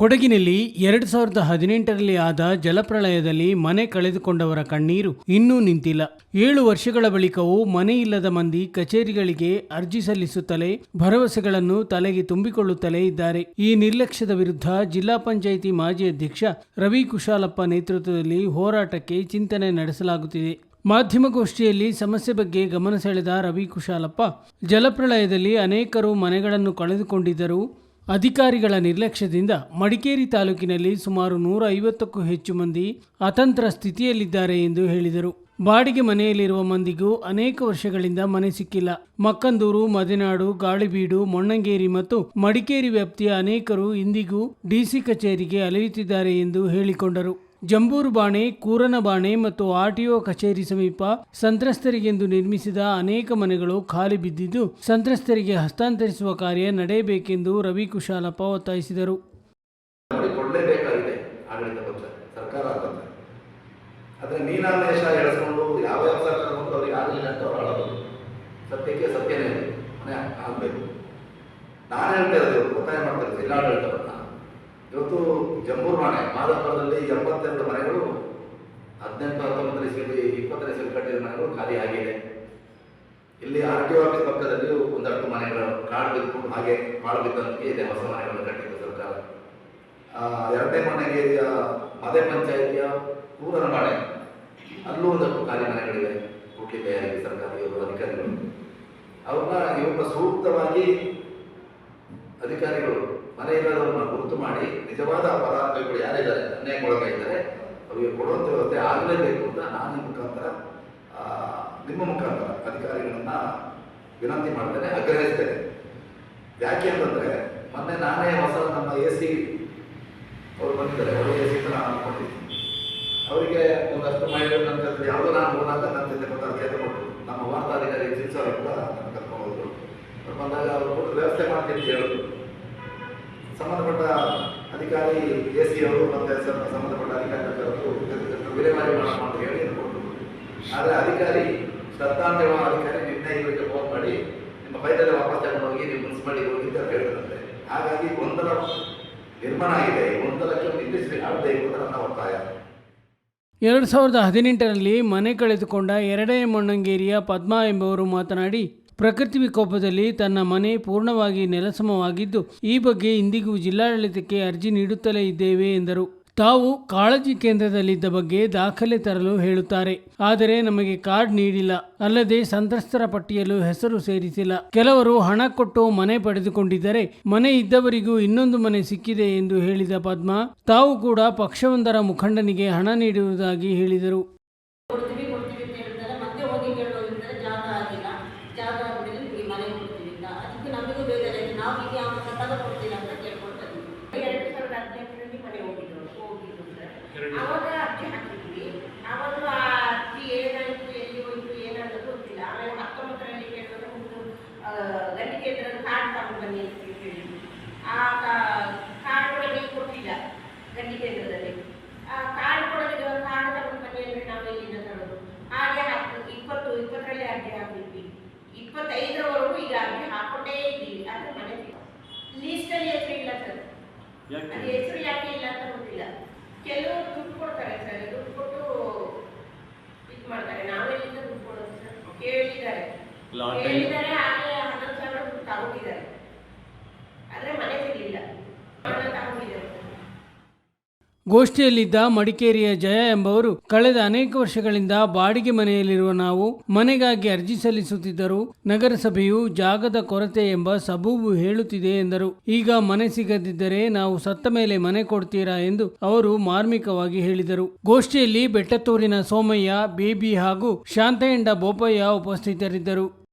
ಕೊಡಗಿನಲ್ಲಿ ಎರಡು ಸಾವಿರದ ಹದಿನೆಂಟರಲ್ಲಿ ಆದ ಜಲಪ್ರಳಯದಲ್ಲಿ ಮನೆ ಕಳೆದುಕೊಂಡವರ ಕಣ್ಣೀರು ಇನ್ನೂ ನಿಂತಿಲ್ಲ. ಏಳು ವರ್ಷಗಳ ಬಳಿಕವೂ ಮನೆ ಇಲ್ಲದ ಮಂದಿ ಕಚೇರಿಗಳಿಗೆ ಅರ್ಜಿ ಸಲ್ಲಿಸುತ್ತಲೇ ಭರವಸೆಗಳನ್ನು ತಲೆಗೆ ತುಂಬಿಕೊಳ್ಳುತ್ತಲೇ ಇದ್ದಾರೆ. ಈ ನಿರ್ಲಕ್ಷ್ಯದ ವಿರುದ್ಧ ಜಿಲ್ಲಾ ಪಂಚಾಯಿತಿ ಮಾಜಿ ಅಧ್ಯಕ್ಷ ರವಿ ಕುಶಾಲಪ್ಪ ನೇತೃತ್ವದಲ್ಲಿ ಹೋರಾಟಕ್ಕೆ ಚಿಂತನೆ ನಡೆಸಲಾಗುತ್ತಿದೆ. ಮಾಧ್ಯಮಗೋಷ್ಠಿಯಲ್ಲಿ ಸಮಸ್ಯೆ ಬಗ್ಗೆ ಗಮನ ಸೆಳೆದ ರವಿ ಕುಶಾಲಪ್ಪ, ಜಲಪ್ರಳಯದಲ್ಲಿ ಅನೇಕರು ಮನೆಗಳನ್ನು ಕಳೆದುಕೊಂಡಿದ್ದರು ಅಧಿಕಾರಿಗಳ ನಿರ್ಲಕ್ಷ್ಯದಿಂದ ಮಡಿಕೇರಿ ತಾಲೂಕಿನಲ್ಲಿ ಸುಮಾರು ನೂರ ಐವತ್ತಕ್ಕೂ ಹೆಚ್ಚು ಮಂದಿ ಅತಂತ್ರ ಸ್ಥಿತಿಯಲ್ಲಿದ್ದಾರೆ ಎಂದು ಹೇಳಿದರು. ಬಾಡಿಗೆ ಮನೆಯಲ್ಲಿರುವ ಮಂದಿಗೂ ಅನೇಕ ವರ್ಷಗಳಿಂದ ಮನೆ ಸಿಕ್ಕಿಲ್ಲ. ಮಕ್ಕಂದೂರು, ಮದೆನಾಡು, ಗಾಳಿಬೀಡು, ಮೊಣ್ಣಂಗೇರಿ ಮತ್ತು ಮಡಿಕೇರಿ ವ್ಯಾಪ್ತಿಯ ಅನೇಕರು ಇಂದಿಗೂ ಡಿಸಿ ಕಚೇರಿಗೆ ಅಲೆಯುತ್ತಿದ್ದಾರೆ ಎಂದು ಹೇಳಿಕೊಂಡರು. ಜಂಬೂರು ಬಾಣೆ, ಕೂರನ ಬಾಣೆ ಮತ್ತು ಆರ್ಟಿಒ ಕಚೇರಿ ಸಮೀಪ ಸಂತ್ರಸ್ತರಿಗೆಂದು ನಿರ್ಮಿಸಿದ ಅನೇಕ ಮನೆಗಳು ಖಾಲಿ ಬಿದ್ದಿದ್ದು, ಸಂತ್ರಸ್ತರಿಗೆ ಹಸ್ತಾಂತರಿಸುವ ಕಾರ್ಯ ನಡೆಯಬೇಕೆಂದು ರವಿ ಕುಶಾಲಪ್ಪ ಒತ್ತಾಯಿಸಿದರು. ಆದರೆ ನೀನಾದೇಶ ಎಳೆಸ್ಕೊಂಡು ಯಾವ ಯಾವ ಸರ್ಕಾರ ಅವ್ರಿಗೆ ಆಗಲಿಲ್ಲ ಅಂತ ಅವ್ರು ಸತ್ಯಕ್ಕೆ ಸತ್ಯನೇ. ಮನೆ ಆಗಬೇಕು. ನಾನು ಹೇಳ್ತಾ ಇರೋದು ಒತ್ತಾಯ ಮಾಡ್ತಾ ಜಿಲ್ಲಾಡಳಿತವನ್ನ ಇವತ್ತು ಜಂಬೂರ್ ಮನೆ ಮಾದಾಪುರದಲ್ಲಿ ಎಂಬತ್ತೆರಡು ಮನೆಗಳು, ಹದಿನೆಂಟು ಹತ್ತೊಂಬತ್ತರ ಇಸ್ವಿಯಲ್ಲಿ ಇಪ್ಪತ್ತರ ಇಸ್ವಿಯಲ್ಲಿ ಕಟ್ಟಿದ ಮನೆಗಳು ಖಾಲಿ ಆಗಿದೆ. ಇಲ್ಲಿ ಆರ್ ಟಿ ಆಫೀಸ್ ಪಕ್ಕದಲ್ಲಿ ಒಂದಷ್ಟು ಮನೆಗಳು ಕಾಡು ಬಿದ್ದುಕೊಂಡು ಹಾಗೆ ಕಾಡು ಬಿದ್ದಂತೆ ಇದೆ ಹೊಸ ಮನೆಗಳನ್ನು ಕಟ್ಟಿದ್ದು ಸರ್ಕಾರ. ಎರಡನೇ ಮನೆಗೆ ಮದೆ ಪಂಚಾಯಿತಿಯ ಮನೆ ಅಲ್ಲೂ ಒಂದಷ್ಟು ಖಾಲಿ ಮನೆಗಳಿವೆ ಹುಟ್ಟಿ ತಯಾರಿಗೆ ಸರ್ಕಾರ, ಇವರು ಅಧಿಕಾರಿಗಳು. ಅವ್ರನ್ನ ಇವ್ರನ್ನ ಸೂಕ್ತವಾಗಿ ಅಧಿಕಾರಿಗಳು ಮನೆ ಇಲ್ಲದವ್ರನ್ನ ಗುರುತು ಮಾಡಿ ನಿಜವಾದ ಅಪರಾಧಗಳು ಯಾರಿದ್ದಾರೆ ಅನ್ಯಾಯಕ್ಕೊಳಗಾಗಿದ್ದಾರೆ ಅವರಿಗೆ ಕೊಡುವಂಥ ವ್ಯವಸ್ಥೆ ಆಗಲೇಬೇಕು ಅಂತ ನಾನು ಮುಖಾಂತರ ನಿಮ್ಮ ಮುಖಾಂತರ ಅಧಿಕಾರಿಗಳನ್ನ ವಿನಂತಿ ಮಾಡ್ತೇನೆ, ಆಗ್ರಹಿಸ್ತೇನೆ. ಯಾಕೆ ಅಂತಂದ್ರೆ, ಮೊನ್ನೆ ನಾನೇ ಹೊಸ ನಮ್ಮ ಎ ಸಿ ಅವರು ಬಂದಿದ್ದಾರೆ, ಅವರು ಎ ಸಿ ನಾನು ಅನ್ಕೊಂಡಿದ್ದೀನಿ ಅವರಿಗೆ ಒಂದಷ್ಟು ಮಹಿಳೆಯರು ನನ್ನ ಜೊತೆ, ಯಾವುದೋ ನಾನು ಹೋದಾಗ ನನ್ನ ಜೊತೆ ಕೆಲಸ ಕೊಟ್ಟರು ನಮ್ಮ ವಾರ್ತಾಧಿಕಾರಿ ಜಿನ್ಸ್ ಅವರು ಕೂಡ ನನ್ನ ಕರ್ಕೊಂಡು ಹೋದ್ರು. ಬಂದಾಗ ಅವರು ವ್ಯವಸ್ಥೆ ಮಾಡ್ತೀನಿ ಹೇಳಿದ್ರು. ಸಂಬಂಧಪಟ್ಟ ಅಧಿಕಾರಿ ಎ ಸಿ ಅವರು ಮತ್ತೆ ಸಂಬಂಧಪಟ್ಟ ಅಧಿಕಾರಿಗಳು ವಿಲೇವಾರಿ ಮಾಡೋಣ ಅಂತ ಹೇಳಿ ಕೊಟ್ಟರು ಆದರೆ ಅಧಿಕಾರಿ ದತ್ತಾಂಶ ಅಧಿಕಾರಿ ನಿನ್ನೆ ಇವರಿಗೆ ಫೋನ್ ಮಾಡಿ, ನಿಮ್ಮ ಫೈಲಲ್ಲಿ ವಾಪಸ್ ತಗೊಂಡು ಹೋಗಿ ನೀವು ಹೋಗಿ ಅಂತ ಹೇಳಿದ್ರಂತೆ. ಹಾಗಾಗಿ ಗೊಂದಲ ನಿರ್ಮಾಣ ಆಗಿದೆ ಗೊಂದಲಕ್ಕೆ ನಿಲ್ಲಿಸಿ ಆಗಬೇಕು ಅಂತ ನನ್ನ ಒತ್ತಾಯ ಎರಡು ಸಾವಿರದ ಹದಿನೆಂಟರಲ್ಲಿ ಮನೆ ಕಳೆದುಕೊಂಡ ಎರಡನೇ ಮಣ್ಣಂಗೇರಿಯ ಪದ್ಮಾ ಎಂಬುವರು ಮಾತನಾಡಿ ಪ್ರಕೃತಿ ವಿಕೋಪದಲ್ಲಿ ತನ್ನ ಮನೆ ಪೂರ್ಣವಾಗಿ ನೆಲಸಮವಾಗಿದ್ದು, ಈ ಬಗ್ಗೆ ಇಂದಿಗೂ ಜಿಲ್ಲಾಡಳಿತಕ್ಕೆ ಅರ್ಜಿ ನೀಡುತ್ತಲೇ ಇದ್ದೇವೆ ಎಂದರು. ತಾವು ಕಾಳಜಿ ಕೇಂದ್ರದಲ್ಲಿದ್ದ ಬಗ್ಗೆ ದಾಖಲೆ ತರಲು ಹೇಳುತ್ತಾರೆ. ಆದರೆ ನಮಗೆ ಕಾರ್ಡ್ ನೀಡಿಲ್ಲ. ಅಲ್ಲದೆ ಸಂತ್ರಸ್ತರ ಪಟ್ಟಿಯಲ್ಲೂ ಹೆಸರು ಸೇರಿಸಿಲ್ಲ. ಕೆಲವರು ಹಣ ಕೊಟ್ಟು ಮನೆ ಪಡೆದುಕೊಂಡಿದ್ದರೆ, ಮನೆ ಇದ್ದವರಿಗೂ ಇನ್ನೊಂದು ಮನೆ ಸಿಕ್ಕಿದೆ ಎಂದು ಹೇಳಿದ ಪದ್ಮಾ, ತಾವು ಕೂಡ ಪಕ್ಷವೊಂದರ ಮುಖಂಡನಿಗೆ ಹಣ ನೀಡುವುದಾಗಿ ಹೇಳಿದರು ಕೊಡ್ತೀವಿ ಕೊಡ್ತೀವಿ ಅಂತ ಹೇಳ್ತಾರೆ ಮತ್ತೆ ಹೋಗಿ ಕೇಳೋದ್ರಿಂದ ಜಾಗ ಆಗಿಲ್ಲ ಜಾಗ ಆದ್ಮೇಲೆ ನಿಮಗೆ ಮನೆ ಕೊಡ್ತೀವಿ ಅಂತ ನಮಗೂ ನಾವು ಈಗ ಅವನ ಕಟ್ಟಡ ಅಂತ ಕೇಳ್ಕೊಳ್ತಾ ಇದ್ವಿ. ಎರಡು ಸಾವಿರದ ಹದಿನೆಂಟರಲ್ಲಿ ಮನೆ ಹೋಗಿದ್ರು ಹೋಗಿದ್ರು ಸರ್ ಅವಾಗ ಅರ್ಜಿ ಹಾಕಿದ್ವಿ. ಅವಾಗ ಆ ಅರ್ಜಿ ಏನಾಯಿತು ಎಲ್ಲಿ ಹೋಯ್ತು ಏನಾದ್ರು ಗೊತ್ತಿಲ್ಲ. ಆಮೇಲೆ ಹತ್ತೊಂಬತ್ತರಲ್ಲಿ ಕೇಳಿದ್ರೆ ಒಂದು ಆ, ಕೇಂದ್ರ ಕಾರ್ಡ್ ತಗೊಂಡು ಬನ್ನಿ ಅಂತ ಕೇಳಿದ್ವಿ ಆ ಕಾರ್ಡ್ ಒಳಗೆ ಕೊಟ್ಟಿಲ್ಲ ಗಣಿಕೇಂದ್ರದಲ್ಲಿ ಆ ಕಾರ್ಡ್ ಕೊಡೋದಿಲ್ಲ ಕಾರ್ಡ್ ತಗೊಂಡು ಬನ್ನಿ ಅಂದ್ರೆ ನಾವು ಎಲ್ಲಿಂದ ತರೋದು. ಹಾಗೆ ಹಾಕಿ ಇಪ್ಪತ್ತು ಇಪ್ಪತ್ತರಲ್ಲಿ ಅರ್ಜಿ ಹಾಕಿದ್ವಿ ಇಪ್ಪತ್ತೈದರವರೆಗೂ ಈಗ ಅರ್ಜಿ ಹಾಕೊಂಡೇ ಇದ್ವಿ. ಲೀಸ್ಟಲ್ಲಿ ಹೆಸರು ಇಲ್ಲ ಸರ್ ಅದು ಹೆಸರು ಯಾಕೆ ಇಲ್ಲ ಅಂತ ಗೊತ್ತಿಲ್ಲ. ಕೆಲವರು ದುಡ್ಡು ಕೊಡ್ತಾರೆ ಸರ್ ದುಡ್ಡು ಕೊಟ್ಟು ಇದು ಮಾಡ್ತಾರೆ. ನಾವೆಲ್ಲಿಂದ ದುಡ್ಡು ಕೊಡೋದು ಸರ್ ಕೇಳಿದ್ದಾರೆ. ಕೇಳಿದ್ದಾರೆ ಆಗಲೇ ಹನ್ನೊಂದು ಸಾವಿರ ದುಡ್ಡು ತಗೊಂಡಿದ್ದಾರೆ ಆದ್ರೆ ಮನೆ ಸಿಗಲಿಲ್ಲ ಹಣ ತಗೊಂಡಿದ್ದಾರೆ ಸರ್ ಗೋಷ್ಠಿಯಲ್ಲಿದ್ದ ಮಡಿಕೇರಿಯ ಜಯ ಎಂಬವರು ಕಳೆದ ಅನೇಕ ವರ್ಷಗಳಿಂದ ಬಾಡಿಗೆ ಮನೆಯಲ್ಲಿರುವ ನಾವು ಮನೆಗಾಗಿ ಅರ್ಜಿ ಸಲ್ಲಿಸುತ್ತಿದ್ದರು ನಗರಸಭೆಯು ಜಾಗದ ಕೊರತೆ ಎಂಬ ಸಬೂಬು ಹೇಳುತ್ತಿದೆ ಎಂದರು. ಈಗ ಮನೆ ಸಿಗದಿದ್ದರೆ ನಾವು ಸತ್ತ ಮೇಲೆ ಮನೆ ಕೊಡ್ತೀರಾ ಎಂದು ಅವರು ಮಾರ್ಮಿಕವಾಗಿ ಹೇಳಿದರು. ಗೋಷ್ಠಿಯಲ್ಲಿ ಬೆಟ್ಟತೂರಿನ ಸೋಮಯ್ಯ, ಬೇಬಿ ಹಾಗೂ ಶಾಂತಯಂಡ ಬೋಪಯ್ಯ ಉಪಸ್ಥಿತರಿದ್ದರು.